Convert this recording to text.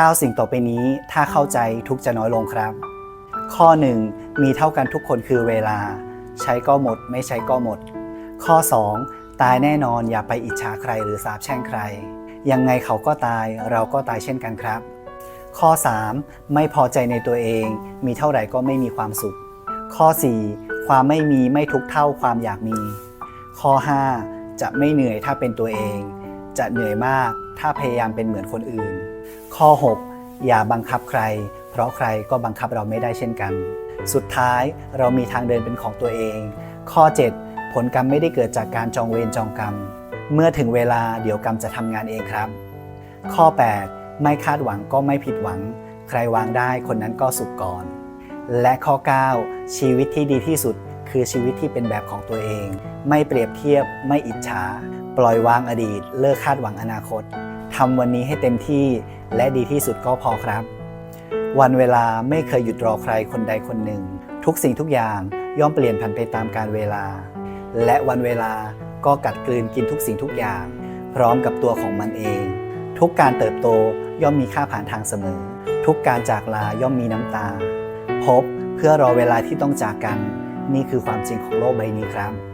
9 สิ่งต่อไปนี้ถ้าเข้าใจทุกจะน้อยลงครับ ข้อ 1 มีเท่ากันทุกคนคือเวลา ใช้ก็หมด ไม่ใช้ก็หมด ข้อ 2 ตายแน่นอนอย่าไปอิจฉาใครหรือสาปแช่งใคร ยังไงเขาก็ตายเราก็ตายเช่นกันครับ ข้อ 3 ไม่พอใจในตัวเอง มีเท่าไหร่ก็ไม่มีความสุข ข้อ 4 ความไม่มีไม่ทุกเท่าความอยากมี ข้อ 5 จะไม่เหนื่อยถ้าเป็นตัวเอง จะเหนื่อยมาก ถ้าพยายามเป็นเหมือนคนอื่น ข้อ 6 อย่าบังคับใคร เพราะใครก็บังคับเราไม่ได้เช่นกัน สุดท้ายเรามีทางเดินเป็นของตัวเอง ข้อ 7 ผลกรรมไม่ได้เกิดจากการจองเวรจองกรรม เมื่อถึงเวลาเดี๋ยวกรรมจะทำงานเองครับ ข้อ 8 ไม่คาดหวังก็ไม่ผิดหวัง ใครวางได้คนนั้นก็สุขก่อน และข้อ 9 ชีวิตที่ดีที่สุดคือชีวิตที่เป็นแบบของตัวเอง ไม่เปรียบเทียบ ไม่อิจฉา ปล่อยวางอดีต เลิกคาดหวังอนาคตทำวันนี้ให้เต็มที่และดีที่สุดก็พอครับ วันเวลาไม่เคยหยุดรอใครคนใดคนหนึ่ง ทุกสิ่งทุกอย่างย่อมเปลี่ยนผันไปตามกาลเวลา และวันเวลาก็กัดกลืนกินทุกสิ่งทุกอย่าง พร้อมกับตัวของมันเอง ทุกการเติบโตย่อมมีค่าผ่านทางเสมอ ทุกการจากลาย่อมมีน้ำตา พบเพื่อรอเวลาที่ต้องจากกัน นี่คือความจริงของโลกใบนี้ครับ